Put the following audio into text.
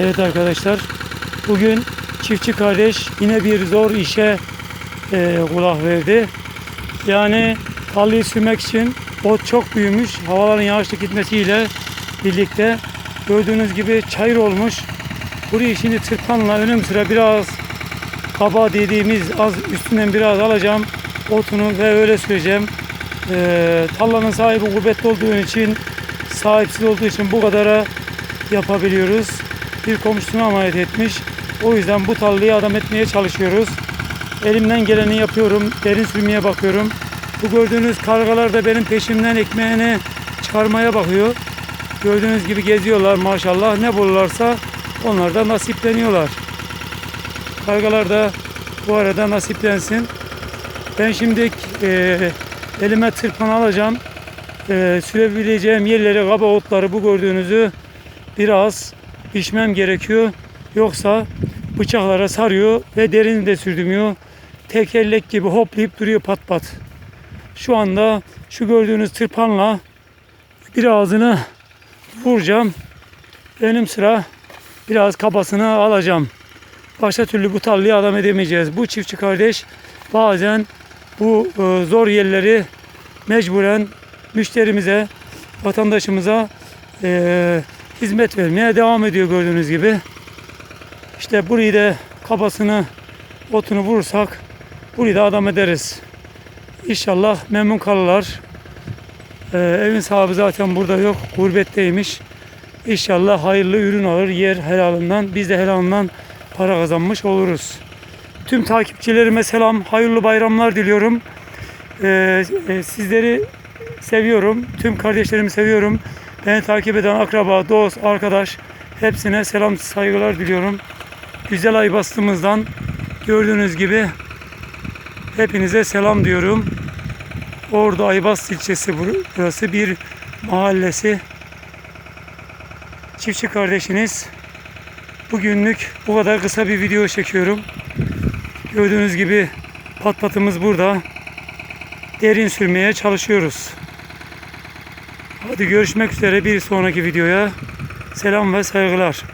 Evet arkadaşlar, bugün çiftçi kardeş yine bir zor işe e, kulak verdi. Yani tarlayı sürmek için ot çok büyümüş. Havaların yağışlı gitmesiyle birlikte gördüğünüz gibi çayır olmuş. Burayı şimdi tırpanla önüm sıra biraz kaba dediğimiz az üstünden biraz alacağım otunu ve öyle süreceğim. Ee, tarlanın sahibi gurbette olduğu için sahipsiz olduğu için bu kadara yapabiliyoruz. Bir komşusuna emanet etmiş. O yüzden bu tarlayı adam etmeye çalışıyoruz. Elimden geleni yapıyorum. Derin sürmeye bakıyorum. Bu gördüğünüz kargalar da benim peşimden ekmeğini çıkarmaya bakıyor. Gördüğünüz gibi geziyorlar maşallah. Ne bulurlarsa onlar da nasipleniyorlar. Kargalar da bu arada nasiplensin. Ben şimdi e, elime tırpan alacağım. E, sürebileceğim yerleri, kaba otları bu gördüğünüzü biraz biçmem gerekiyor. Yoksa bıçaklara sarıyor ve derini de sürdürmüyor. Tekerlek gibi hoplayıp duruyor pat pat. Şu anda şu gördüğünüz tırpanla bir ağzını vuracağım. Benim sıra biraz kabasını alacağım. Başka türlü bu tarlayı adam edemeyeceğiz. Bu çiftçi kardeş bazen bu e, zor yerleri mecburen müşterimize, vatandaşımıza e, hizmet vermeye devam ediyor gördüğünüz gibi. İşte burayı da kabasını, otunu vurursak burayı da adam ederiz. İnşallah memnun kalırlar. E, evin sahibi zaten burada yok, gurbetteymiş. İnşallah hayırlı ürün alır, yer helalından, biz de helalından para kazanmış oluruz. Tüm takipçilerime selam, hayırlı bayramlar diliyorum. Ee, e, sizleri seviyorum, tüm kardeşlerimi seviyorum. Beni takip eden akraba, dost, arkadaş hepsine selam, saygılar diliyorum. Güzel ay bastığımızdan gördüğünüz gibi hepinize selam diyorum. Ordu Aybast ilçesi bur- burası bir mahallesi. Çiftçi kardeşiniz Bugünlük bu kadar kısa bir video çekiyorum. Gördüğünüz gibi pat patımız burada. Derin sürmeye çalışıyoruz. Hadi görüşmek üzere bir sonraki videoya. Selam ve saygılar.